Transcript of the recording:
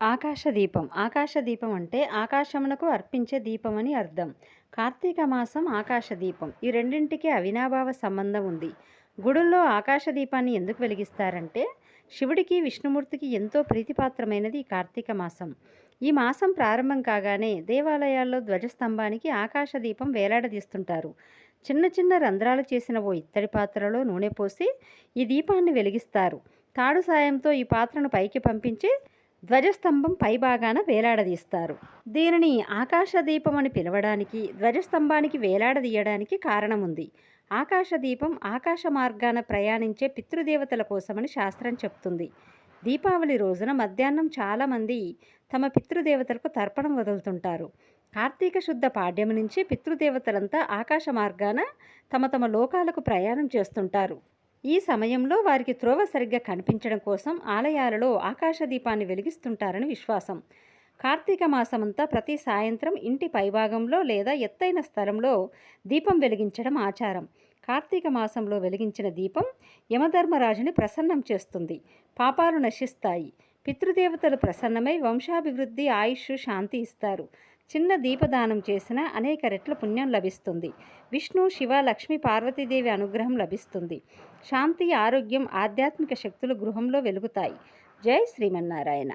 ఆకాశదీపం ఆకాశదీపం అంటే ఆకాశమునకు అర్పించే దీపం అని అర్థం. కార్తీక మాసం ఆకాశదీపం ఈ రెండింటికి అవినాభావ సంబంధం ఉంది. గుడుల్లో ఆకాశదీపాన్ని ఎందుకు వెలిగిస్తారంటే శివుడికి విష్ణుమూర్తికి ఎంతో ప్రీతిపాత్రమైనది ఈ కార్తీక మాసం. ఈ మాసం ప్రారంభం కాగానే దేవాలయాల్లో ధ్వజస్తంభానికి ఆకాశదీపం వేలాడదీస్తుంటారు. చిన్న చిన్న రంధ్రాలు చేసిన ఓ ఇత్తడి పాత్రలో నూనె పోసి ఈ దీపాన్ని వెలిగిస్తారు. తాడు సాయంతో ఈ పాత్రను పైకి పంపించి ధ్వజస్తంభం పైభాగాన వేలాడదీస్తారు. దీనిని ఆకాశదీపం అని పిలవడానికి ధ్వజస్తంభానికి వేలాడదీయడానికి కారణం ఉంది ఆకాశదీపం ఆకాశ మార్గాన ప్రయాణించే పితృదేవతల కోసమని శాస్త్రం చెప్తుంది. దీపావళి రోజున మధ్యాహ్నం చాలామంది తమ పితృదేవతలకు తర్పణం వదులుతుంటారు. కార్తీక శుద్ధ పాడ్యం నుంచి పితృదేవతలంతా ఆకాశ మార్గాన తమ తమ లోకాలకు ప్రయాణం చేస్తుంటారు. ఈ సమయంలో వారికి త్రోవ సరిగ్గా కనిపించడం కోసం ఆలయాలలో ఆకాశదీపాన్ని వెలిగిస్తుంటారని విశ్వాసం. కార్తీక మాసమంతా ప్రతి సాయంత్రం ఇంటి పైభాగంలో లేదా ఎత్తైన స్థలంలో దీపం వెలిగించడం ఆచారం. కార్తీక మాసంలో వెలిగించిన దీపం యమధర్మరాజుని ప్రసన్నం చేస్తుంది. పాపాలు నశిస్తాయి. పితృదేవతలు ప్రసన్నమై వంశాభివృద్ధి ఆయుష్ శాంతి ఇస్తారు. చిన్న దీపదానం చేసిన అనేక రెట్ల పుణ్యం లభిస్తుంది. విష్ణు శివ లక్ష్మి పార్వతీదేవి అనుగ్రహం లభిస్తుంది. శాంతి ఆరోగ్యం ఆధ్యాత్మిక శక్తులు గృహంలో వెలుగుతాయి. జై శ్రీమన్నారాయణ.